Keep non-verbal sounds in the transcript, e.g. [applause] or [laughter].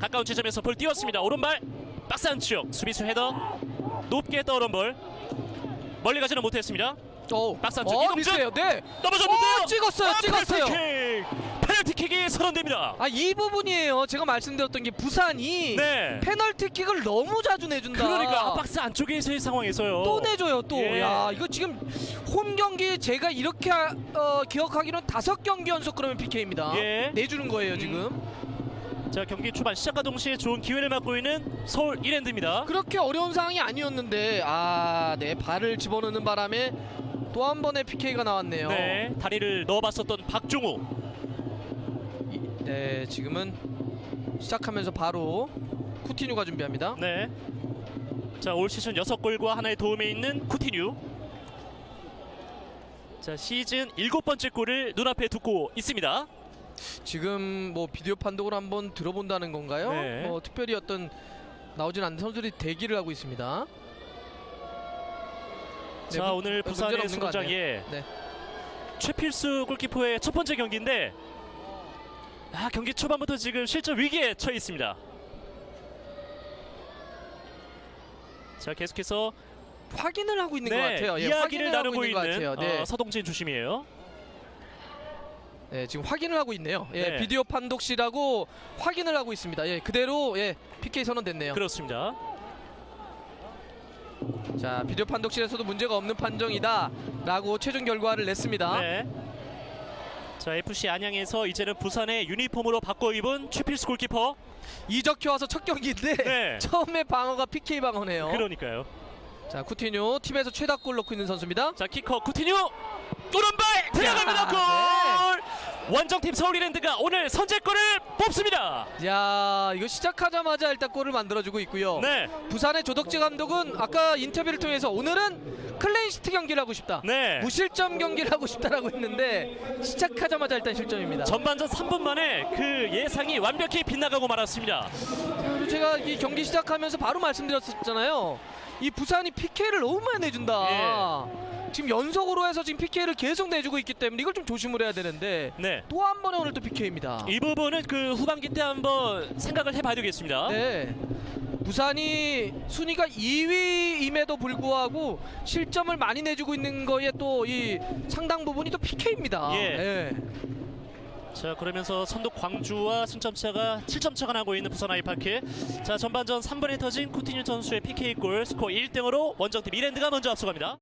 가까운 지점에서 볼 띄웠습니다. 오른발 박스 안쪽 수비수 헤더 높게 떠오른 볼 멀리 가지는 못했습니다. 어, 박스 안쪽 어, 이동준! 네. 넘어졌는데요. 어, 찍었어요, 아, 찍었어요. 페널티킥! 페널티킥이 선언됩니다. 아, 이 부분이에요. 제가 말씀드렸던 게 부산이 네. 페널티킥을 너무 자주 내준다. 그러니까 박스 안쪽에서의 상황에서요. 또 내줘요 또. 예. 야 이거 지금 홈 경기 제가 이렇게 하- 어, 기억하기로는 다섯 경기 연속 그러면 PK입니다. 예. 내주는 거예요 지금. 자 경기 초반 시작과 동시에 좋은 기회를 맞고 있는 서울 이랜드입니다. 그렇게 어려운 상황이 아니었는데 아네 발을 집어넣는 바람에 또 한 번의 PK가 나왔네요. 네 다리를 넣어봤었던 박종우. 이- 네 지금은 시작하면서 바로 쿠티뉴가 준비합니다. 네. 자 올 시즌 6골과 하나의 도움에 있는 쿠티뉴. 자 시즌 일곱 번째 골을 눈앞에 두고 있습니다. 지금 뭐 비디오 판독을 한번 들어본다는 건가요? 네. 뭐 특별히 어떤 나오진 않는 선수들이 대기를 하고 있습니다. 네, 자 문- 오늘 부산의 같네요. 승부장에 네. 최필수 골키퍼의 첫 번째 경기인데 아 경기 초반부터 지금 실점 위기에 처해 있습니다. 자 계속해서 확인을 하고 있는 것 네, 같아요. 예, 이야기를 확인을 하고 나누고 있는 것 같아요. 있는 네. 어, 서동진 주심이에요. 네, 지금 확인을 하고 있네요. 예, 네. 비디오 판독실하고 확인을 하고 있습니다. 예, 그대로 예, PK 선언됐네요. 그렇습니다. 자, 비디오 판독실에서도 문제가 없는 판정이다라고 최종 결과를 냈습니다. 네. 자 FC 안양에서 이제는 부산의 유니폼으로 바꿔 입은 최필수 골키퍼. 이적해 와서 첫 경기인데 네. [laughs] 처음에 방어가 PK 방어네요. 그러니까요. 자, 쿠티뉴 팀에서 최다골 넣고 있는 선수입니다. 자 키커 쿠티뉴 오른발 들어갑니다 야, 골. 원정팀 서울이랜드가 오늘 선제골을 뽑습니다. 야, 이거 시작하자마자 일단 골을 만들어주고 있고요. 네, 부산의 조덕지 감독은 아까 인터뷰를 통해서 오늘은 클레인시트 경기를 하고 싶다. 네. 무실점 경기를 하고 싶다라고 했는데 시작하자마자 일단 실점입니다. 전반전 3분 만에 그 예상이 완벽히 빗나가고 말았습니다. 그리고 제가 이 경기 시작하면서 바로 말씀드렸었잖아요. 이 부산이 PK를 너무 많이 내준다. 지금 연속으로 해서 지금 PK를 계속 내주고 있기 때문에 이걸 좀 조심을 해야 되는데 네. 또 한 번에 오늘 또 PK입니다. 이 부분은 그 후반기 때 한번 생각을 해봐야 되겠습니다. 네. 부산이 순위가 2위임에도 불구하고 실점을 많이 내주고 있는 거에 또 이 상당 부분이 또 PK입니다. 예. 자 그러면서 선두 광주와 승점 차가 7점 차가 나고 있는 부산 아이파크. 자 전반전 3분에 터진 쿠티뉴 선수의 PK 골 스코어 1등으로 원정팀 이랜드가 먼저 앞서갑니다.